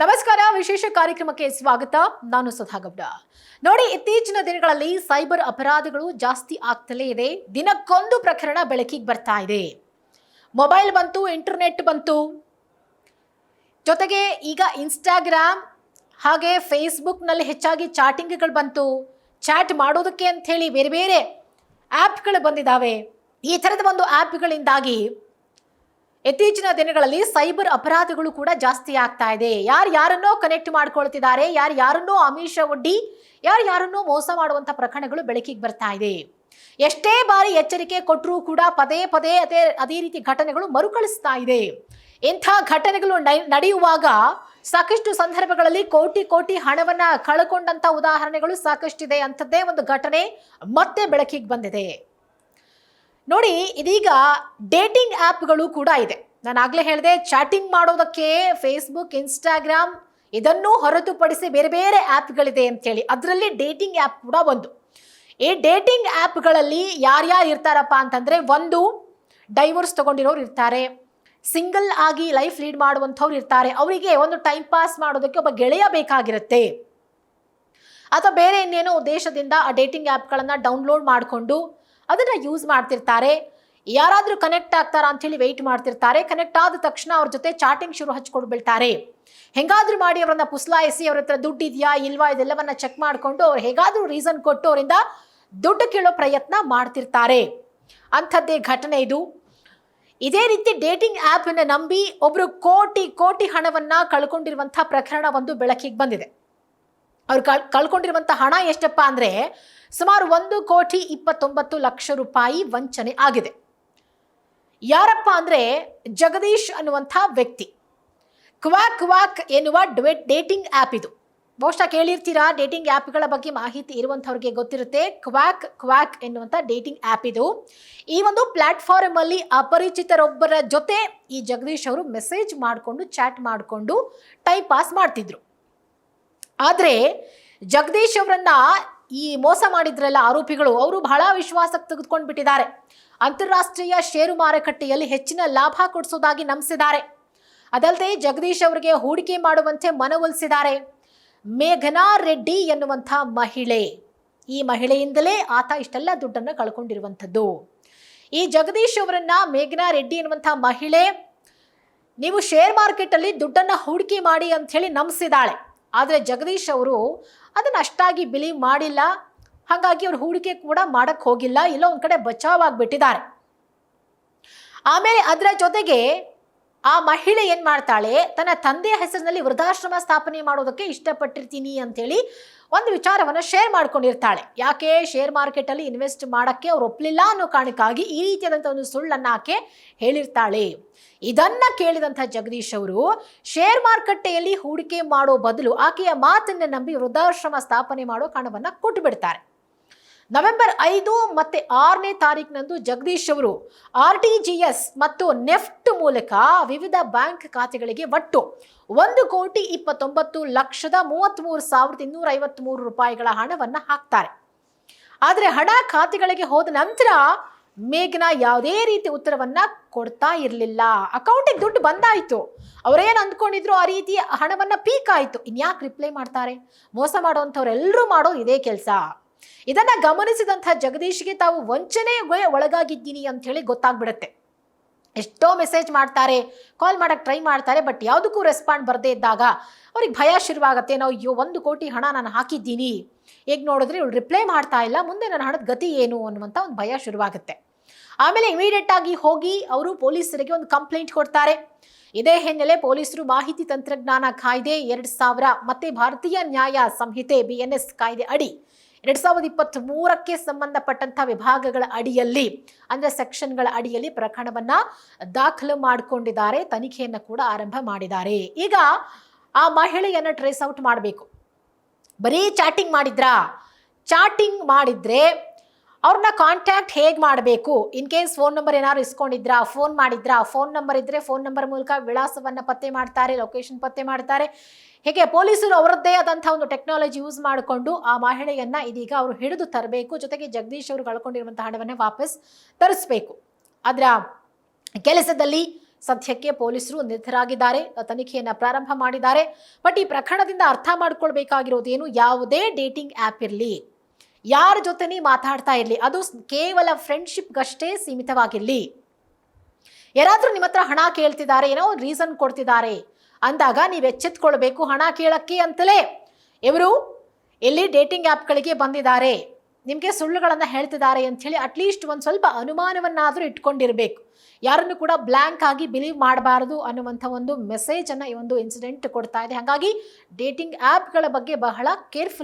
ನಮಸ್ಕಾರ, ವಿಶೇಷ ಕಾರ್ಯಕ್ರಮಕ್ಕೆ ಸ್ವಾಗತ. ನಾನು ಸುಧಾಗೌಡ ನೋಡಿ, ಇತ್ತೀಚಿನ ದಿನಗಳಲ್ಲಿ ಸೈಬರ್ ಅಪರಾಧಗಳು ಜಾಸ್ತಿ ಆಗ್ತಲೇ ಇದೆ. ದಿನಕ್ಕೊಂದು ಪ್ರಕರಣ ಬೆಳಕಿಗೆ ಬರ್ತಾ ಇದೆ. ಮೊಬೈಲ್ ಬಂತು, ಇಂಟರ್ನೆಟ್ ಬಂತು. ಜೊತೆಗೆ ಈಗ ಇನ್ಸ್ಟಾಗ್ರಾಮ್, ಹಾಗೆ ಫೇಸ್ಬುಕ್ನಲ್ಲಿ ಹೆಚ್ಚಾಗಿ ಚಾಟಿಂಗ್ಗಳು ಬಂತು. ಚಾಟ್ ಮಾಡೋದಕ್ಕೆ ಅಂತ ಹೇಳಿ ಬೇರೆ ಬೇರೆ ಆ್ಯಪ್ಗಳು ಬಂದಿದ್ದಾವೆ. ಈ ಥರದ ಒಂದು ಆ್ಯಪ್ಗಳಿಂದಾಗಿ ಇತ್ತೀಚಿನ ದಿನಗಳಲ್ಲಿ ಸೈಬರ್ ಅಪರಾಧಗಳು ಕೂಡ ಜಾಸ್ತಿ ಆಗ್ತಾ ಇದೆ. ಯಾರು ಯಾರನ್ನೋ ಕನೆಕ್ಟ್ ಮಾಡ್ಕೊಳ್ತಿದ್ದಾರೆ, ಯಾರು ಯಾರನ್ನೋ ಆಮಿಷ ಒಡ್ಡಿ, ಯಾರು ಯಾರನ್ನೋ ಮೋಸ ಮಾಡುವಂಥ ಪ್ರಕರಣಗಳು ಬೆಳಕಿಗೆ ಬರ್ತಾ ಇದೆ. ಎಷ್ಟೇ ಬಾರಿ ಎಚ್ಚರಿಕೆ ಕೊಟ್ಟರೂ ಕೂಡ ಪದೇ ಪದೇ ಅದೇ ಅದೇ ರೀತಿ ಘಟನೆಗಳು ಮರುಕಳಿಸ್ತಾ ಇದೆ. ಇಂಥ ಘಟನೆಗಳು ನಡೆಯುವಾಗ ಸಾಕಷ್ಟು ಸಂದರ್ಭಗಳಲ್ಲಿ ಕೋಟಿ ಕೋಟಿ ಹಣವನ್ನ ಕಳ್ಕೊಂಡಂತ ಉದಾಹರಣೆಗಳು ಸಾಕಷ್ಟಿದೆ ಅಂಥದ್ದೇ ಒಂದು ಘಟನೆ ಮತ್ತೆ ಬೆಳಕಿಗೆ ಬಂದಿದೆ. ನೋಡಿ, ಇದೀಗ ಡೇಟಿಂಗ್ ಆ್ಯಪ್ಗಳು ಕೂಡ ಇದೆ. ನಾನು ಆಗಲೇ ಹೇಳಿದೆ ಚಾಟಿಂಗ್ ಮಾಡೋದಕ್ಕೆ ಫೇಸ್ಬುಕ್ ಇನ್ಸ್ಟಾಗ್ರಾಮ್ ಇದನ್ನು ಹೊರತುಪಡಿಸಿ ಬೇರೆ ಬೇರೆ ಆ್ಯಪ್ಗಳಿದೆ ಅಂತೇಳಿ. ಅದರಲ್ಲಿ ಡೇಟಿಂಗ್ ಆ್ಯಪ್ ಕೂಡ ಒಂದು. ಈ ಡೇಟಿಂಗ್ ಆ್ಯಪ್ಗಳಲ್ಲಿ ಯಾರ್ಯಾರು ಇರ್ತಾರಪ್ಪ ಅಂತಂದರೆ, ಒಂದು ಡೈವರ್ಸ್ ತೊಗೊಂಡಿರೋರು ಇರ್ತಾರೆ. ಸಿಂಗಲ್ ಆಗಿ ಲೈಫ್ ಲೀಡ್ ಮಾಡುವಂಥವ್ರು ಇರ್ತಾರೆ. ಅವರಿಗೆ ಒಂದು ಟೈಮ್ ಪಾಸ್ ಮಾಡೋದಕ್ಕೆ ಒಬ್ಬ ಗೆಳೆಯ ಬೇಕಾಗಿರುತ್ತೆ. ಅಥವಾ ಬೇರೆ ಇನ್ನೇನೋ ಉದ್ದೇಶದಿಂದ ಆ ಡೇಟಿಂಗ್ ಆ್ಯಪ್ಗಳನ್ನು ಡೌನ್ಲೋಡ್ ಮಾಡಿಕೊಂಡು ಅದನ್ನು ಯೂಸ್ ಮಾಡ್ತಿರ್ತಾರೆ. ಯಾರಾದರೂ ಕನೆಕ್ಟ್ ಆಗ್ತಾರಾ ಅಂಥೇಳಿ ವೆಯ್ಟ್ ಮಾಡ್ತಿರ್ತಾರೆ. ಕನೆಕ್ಟ್ ಆದ ತಕ್ಷಣ ಅವ್ರ ಜೊತೆ ಚಾಟಿಂಗ್ ಶುರು ಹಚ್ಕೊಂಡ್ಬಿಡ್ತಾರೆ. ಹೆಂಗಾದರೂ ಮಾಡಿ ಅವರನ್ನ ಪುಸ್ಲಾಯಿಸಿ ಅವ್ರ ಹತ್ರ ದುಡ್ಡು ಇದೆಯಾ ಇಲ್ವಾ ಇದೆಲ್ಲವನ್ನ ಚೆಕ್ ಮಾಡಿಕೊಂಡು ಅವ್ರು ಹೇಗಾದರೂ ರೀಸನ್ ಕೊಟ್ಟು ಅವರಿಂದ ದುಡ್ಡು ಕೇಳೋ ಪ್ರಯತ್ನ ಮಾಡ್ತಿರ್ತಾರೆ. ಅಂಥದ್ದೇ ಘಟನೆ ಇದು. ಇದೇ ರೀತಿ ಡೇಟಿಂಗ್ ಆ್ಯಪನ್ನು ನಂಬಿ ಒಬ್ಬರು ಕೋಟಿ ಕೋಟಿ ಹಣವನ್ನ ಕಳ್ಕೊಂಡಿರುವಂಥ ಪ್ರಕರಣ ಒಂದು ಬೆಳಕಿಗೆ ಬಂದಿದೆ. ಅವ್ರು ಕಳ್ ಕಳ್ಕೊಂಡಿರುವಂಥ ಹಣ ಎಷ್ಟಪ್ಪ ಅಂದರೆ ಸುಮಾರು ಒಂದು ಕೋಟಿ ಇಪ್ಪತ್ತೊಂಬತ್ತು ಲಕ್ಷ ರೂಪಾಯಿ ವಂಚನೆ ಆಗಿದೆ. ಯಾರಪ್ಪ ಅಂದರೆ ಜಗದೀಶ್ ಅನ್ನುವಂಥ ವ್ಯಕ್ತಿ. ಕ್ವಾಕ್ ಕ್ವಾಕ್ ಎನ್ನುವ ಡ್ವೆ- ಡೇಟಿಂಗ್ ಆ್ಯಪ್ ಇದು. ಬಹುಶಃ ಕೇಳಿರ್ತೀರಾ, ಡೇಟಿಂಗ್ ಆ್ಯಪ್ಗಳ ಬಗ್ಗೆ ಮಾಹಿತಿ ಇರುವಂಥವ್ರಿಗೆ ಗೊತ್ತಿರುತ್ತೆ. ಕ್ವಾಕ್ ಕ್ವಾಕ್ ಎನ್ನುವಂಥ ಡೇಟಿಂಗ್ ಆ್ಯಪ್ ಇದು. ಈ ಒಂದು ಪ್ಲಾಟ್ಫಾರ್ಮ್ ಅಲ್ಲಿ ಅಪರಿಚಿತರೊಬ್ಬರ ಜೊತೆ ಈ ಜಗದೀಶ್ ಅವರು ಮೆಸೇಜ್ ಮಾಡಿಕೊಂಡು, ಚಾಟ್ ಮಾಡಿಕೊಂಡು ಟೈಮ್ ಪಾಸ್ ಮಾಡ್ತಿದ್ರು. ಆದರೆ ಜಗದೀಶ್ ಅವರನ್ನ ಈ ಮೋಸ ಮಾಡಿದ್ರಲ್ಲ ಆರೋಪಿಗಳು, ಅವರು ಬಹಳ ವಿಶ್ವಾಸಕ್ಕೆ ತೆಗೆದುಕೊಂಡು ಬಿಟ್ಟಿದ್ದಾರೆ ಅಂತಾರಾಷ್ಟ್ರೀಯ ಷೇರು ಮಾರುಕಟ್ಟೆಯಲ್ಲಿ ಹೆಚ್ಚಿನ ಲಾಭ ಕೊಡಿಸೋದಾಗಿ ನಂಬಿಸಿದ್ದಾರೆ. ಅದಲ್ಲದೆ ಜಗದೀಶ್ ಅವರಿಗೆ ಹೂಡಿಕೆ ಮಾಡುವಂತೆ ಮನವೊಲಿಸಿದ್ದಾರೆ. ಮೇಘನಾ ರೆಡ್ಡಿ ಎನ್ನುವಂಥ ಮಹಿಳೆ. ಈ ಮಹಿಳೆಯಿಂದಲೇ ಆತ ಇಷ್ಟೆಲ್ಲ ದುಡ್ಡನ್ನು ಕಳ್ಕೊಂಡಿರುವಂಥದ್ದು. ಈ ಜಗದೀಶ್ ಅವರನ್ನ ಮೇಘನಾ ರೆಡ್ಡಿ ಎನ್ನುವಂಥ ಮಹಿಳೆ, ನೀವು ಶೇರ್ ಮಾರ್ಕೆಟಲ್ಲಿ ದುಡ್ಡನ್ನು ಹೂಡಿಕೆ ಮಾಡಿ ಅಂತ ಹೇಳಿ ನಂಬಿಸಿದಾಳೆ ಆದರೆ ಜಗದೀಶ್ ಅವರು ಅದನ್ನು ಅಷ್ಟಾಗಿ ಬಿಲೀವ್ ಮಾಡಿಲ್ಲ. ಹಾಗಾಗಿ ಅವರು ಹೂಡಿಕೆ ಕೂಡ ಮಾಡಕ್ಕೆ ಹೋಗಿಲ್ಲ. ಇಲ್ಲೋ ಒಂದು ಕಡೆ ಬಚಾವಾಗ್ಬಿಟ್ಟಿದ್ದಾರೆ ಆಮೇಲೆ ಅದರ ಜೊತೆಗೆ ಆ ಮಹಿಳೆ ಏನು ಮಾಡ್ತಾಳೆ? ತನ್ನ ತಂದೆಯ ಹೆಸರಿನಲ್ಲಿ ವೃದ್ಧಾಶ್ರಮ ಸ್ಥಾಪನೆ ಮಾಡೋದಕ್ಕೆ ಇಷ್ಟಪಟ್ಟಿರ್ತೀನಿ ಅಂತೇಳಿ ಒಂದು ವಿಚಾರವನ್ನು ಶೇರ್ ಮಾಡ್ಕೊಂಡಿರ್ತಾಳೆ. ಯಾಕೆ ಶೇರ್ ಮಾರ್ಕೆಟಲ್ಲಿ ಇನ್ವೆಸ್ಟ್ ಮಾಡೋಕ್ಕೆ ಅವ್ರು ಒಪ್ಪಲಿಲ್ಲ ಅನ್ನೋ ಕಾರಣಕ್ಕಾಗಿ ಈ ರೀತಿಯಾದಂಥ ಒಂದು ಸುಳ್ಳನ್ನು ಆಕೆ ಹೇಳಿರ್ತಾಳೆ. ಇದನ್ನ ಕೇಳಿದಂಥ ಜಗದೀಶ್ ಅವರು ಶೇರ್ ಮಾರುಕಟ್ಟೆಯಲ್ಲಿ ಹೂಡಿಕೆ ಮಾಡೋ ಬದಲು ಆಕೆಯ ಮಾತನ್ನ ನಂಬಿ ವೃದ್ಧಾಶ್ರಮ ಸ್ಥಾಪನೆ ಮಾಡೋ ಹಣವನ್ನು ಕೊಟ್ಟು ಬಿಡ್ತಾರೆ ನವೆಂಬರ್ ಐದು ಮತ್ತೆ ಆರನೇ ತಾರೀಕಿನಂದು ಜಗದೀಶ್ ಅವರು ಆರ್ ಟಿ ಜಿ ಎಸ್ ಮತ್ತು ನೆಫ್ಟ್ ಮೂಲಕ ವಿವಿಧ ಬ್ಯಾಂಕ್ ಖಾತೆಗಳಿಗೆ ಒಟ್ಟು ಒಂದು ಕೋಟಿ ಇಪ್ಪತ್ತೊಂಬತ್ತು ಲಕ್ಷದ ಮೂವತ್ತ್ಮೂರು ಸಾವಿರದ ಇನ್ನೂರ ಐವತ್ತ್ಮೂರು ರೂಪಾಯಿಗಳ ಹಣವನ್ನು ಹಾಕ್ತಾರೆ. ಆದರೆ ಹಣ ಖಾತೆಗಳಿಗೆ ಹೋದ ನಂತರ ಮೇಘನ ಯಾವುದೇ ರೀತಿ ಉತ್ತರವನ್ನ ಕೊಡ್ತಾ ಇರಲಿಲ್ಲ. ಅಕೌಂಟಿಗೆ ದುಡ್ಡು ಬಂದಾಯ್ತು. ಅವರೇನು ಅಂದ್ಕೊಂಡಿದ್ರು ಆ ರೀತಿ ಹಣವನ್ನ ಪೀಕ್ ಆಯ್ತು. ಇನ್ಯಾಕೆ ರಿಪ್ಲೈ ಮಾಡ್ತಾರೆ? ಮೋಸ ಮಾಡುವಂಥವ್ರೆಲ್ಲರೂ ಮಾಡೋ ಇದೇ ಕೆಲಸ. ಇದನ್ನ ಗಮನಿಸಿದಂಥ ಜಗದೀಶ್ಗೆ ತಾವು ವಂಚನೆಗೆ ಒಳಗಾಗಿದ್ದೀನಿ ಅಂತ ಹೇಳಿ ಗೊತ್ತಾಗ್ಬಿಡುತ್ತೆ. ಎಷ್ಟೋ ಮೆಸೇಜ್ ಮಾಡ್ತಾರೆ, ಕಾಲ್ ಮಾಡಕ್ಕೆ ಟ್ರೈ ಮಾಡ್ತಾರೆ, ಬಟ್ ಯಾವುದಕ್ಕೂ ರೆಸ್ಪಾಂಡ್ ಬರದೇ ಇದ್ದಾಗ ಅವ್ರಿಗೆ ಭಯ ಶುರುವಾಗುತ್ತೆ. ನಾವು ಅಯ್ಯೋ, ಒಂದು ಕೋಟಿ ಹಣ ನಾನು ಹಾಕಿದ್ದೀನಿ. ಹೇಗೆ ನೋಡಿದ್ರೆ ಇವ್ರು ರಿಪ್ಲೈ ಮಾಡ್ತಾ ಇಲ್ಲ, ಮುಂದೆ ನನ್ನ ಹಣದ ಗತಿ ಏನು ಅನ್ನುವಂಥ ಒಂದು ಭಯ ಶುರುವಾಗುತ್ತೆ. ಆಮೇಲೆ ಇಮಿಡಿಯೇಟ್ ಆಗಿ ಹೋಗಿ ಅವರು ಪೊಲೀಸರಿಗೆ ಒಂದು ಕಂಪ್ಲೇಂಟ್ ಕೊಡ್ತಾರೆ. ಇದೇ ಹಿನ್ನೆಲೆ ಪೊಲೀಸರು ಮಾಹಿತಿ ತಂತ್ರಜ್ಞಾನ ಕಾಯ್ದೆ ಎರಡು ಸಾವಿರ, ಮತ್ತೆ ಭಾರತೀಯ ನ್ಯಾಯ ಸಂಹಿತೆ ಬಿ ಎನ್ ಎಸ್ ಕಾಯ್ದೆ ಅಡಿ ಎರಡ್ ಸಾವಿರದ ಇಪ್ಪತ್ತ್ ಮೂರಕ್ಕೆ ಸಂಬಂಧಪಟ್ಟಂತಹ ವಿಭಾಗಗಳ ಅಡಿಯಲ್ಲಿ, ಅಂದ್ರೆ ಸೆಕ್ಷನ್ಗಳ ಅಡಿಯಲ್ಲಿ ಪ್ರಕರಣವನ್ನ ದಾಖಲು ಮಾಡಿಕೊಂಡಿದ್ದಾರೆ, ತನಿಖೆಯನ್ನು ಕೂಡ ಆರಂಭ ಮಾಡಿದ್ದಾರೆ. ಈಗ ಆ ಮಹಿಳೆಯನ್ನು ಟ್ರೇಸ್ ಔಟ್ ಮಾಡಬೇಕು. ಬರೀ ಚಾಟಿಂಗ್ ಮಾಡಿದ್ರಾ? ಚಾಟಿಂಗ್ ಮಾಡಿದ್ರೆ ಅವ್ರನ್ನ ಕಾಂಟ್ಯಾಕ್ಟ್ ಹೇಗೆ ಮಾಡಬೇಕು? ಇನ್ ಕೇಸ್ ಫೋನ್ ನಂಬರ್ ಏನಾದ್ರು ಇಸ್ಕೊಂಡಿದ್ರಾ ಫೋನ್ ಮಾಡಿದ್ರಾ ಫೋನ್ ನಂಬರ್ ಇದ್ದರೆ ಫೋನ್ ನಂಬರ್ ಮೂಲಕ ವಿಳಾಸವನ್ನು ಪತ್ತೆ ಮಾಡ್ತಾರೆ ಲೊಕೇಶನ್ ಪತ್ತೆ ಮಾಡ್ತಾರೆ. ಹೇಗೆ ಪೊಲೀಸರು ಅವರದ್ದೇ ಆದಂಥ ಒಂದು ಟೆಕ್ನಾಲಜಿ ಯೂಸ್ ಮಾಡಿಕೊಂಡು ಆ ಮಹಿಳೆಯನ್ನ ಇದೀಗ ಅವರು ಹಿಡಿದು ತರಬೇಕು. ಜೊತೆಗೆ ಜಗದೀಶ್ ಅವರು ಕಳ್ಕೊಂಡಿರುವಂಥ ಹಣವನ್ನ ವಾಪಸ್ ತರಿಸ್ಬೇಕು. ಅದರ ಕೆಲಸದಲ್ಲಿ ಸದ್ಯಕ್ಕೆ ಪೊಲೀಸರು ನಿರ್ಧರಾಗಿದ್ದಾರೆ ತನಿಖೆಯನ್ನ ಪ್ರಾರಂಭ ಮಾಡಿದ್ದಾರೆ. ಬಟ್ ಈ ಪ್ರಕರಣದಿಂದ ಅರ್ಥ ಮಾಡ್ಕೊಳ್ಬೇಕಾಗಿರೋದೇನು? ಯಾವುದೇ ಡೇಟಿಂಗ್ ಆ್ಯಪ್ ಇರಲಿ. ಯಾರ ಜೊತೆ ನೀ ಮಾತಾಡ್ತಾ ಇರಲಿ, ಅದು ಕೇವಲ ಫ್ರೆಂಡ್ಶಿಪ್ಗಷ್ಟೇ ಸೀಮಿತವಾಗಿರಲಿ. ಯಾರಾದರೂ ನಿಮ್ಮ ಹತ್ರ ಹಣ ಕೇಳ್ತಿದ್ದಾರೆ, ಏನೋ ರೀಸನ್ ಕೊಡ್ತಿದ್ದಾರೆ, ಅಂದಾಗ ನೀವು ಎಚ್ಚೆತ್ಕೊಳ್ಬೇಕು, ಹಣ ಕೇಳಕ್ಕೆ ಅಂತಲೇ. ಇವರು ಎಲ್ಲಿ ಡೇಟಿಂಗ್ ಆ್ಯಪ್ಗಳಿಗೆ ಬಂದಿದ್ದಾರೆ, ನಿಮಗೆ ಸುಳ್ಳುಗಳನ್ನು ಹೇಳ್ತಿದ್ದಾರೆ ಅಂಥೇಳಿ ಅಟ್ಲೀಸ್ಟ್ ಒಂದು ಸ್ವಲ್ಪ ಅನುಮಾನವನ್ನಾದರೂ ಇಟ್ಕೊಂಡಿರಬೇಕು. ಯಾರನ್ನು ಕೂಡ ಬ್ಲ್ಯಾಂಕ್ ಆಗಿ ಬಿಲೀವ್ ಮಾಡಬಾರದು ಅನ್ನುವಂಥ ಒಂದು ಮೆಸೇಜನ್ನು ಈ ಒಂದು ಇನ್ಸಿಡೆಂಟ್ ಕೊಡ್ತಾ ಇದೆ. ಹಾಗಾಗಿ ಡೇಟಿಂಗ್ ಆ್ಯಪ್ಗಳ ಬಗ್ಗೆ ಬಹಳ ಕೇರ್ಫುಲ್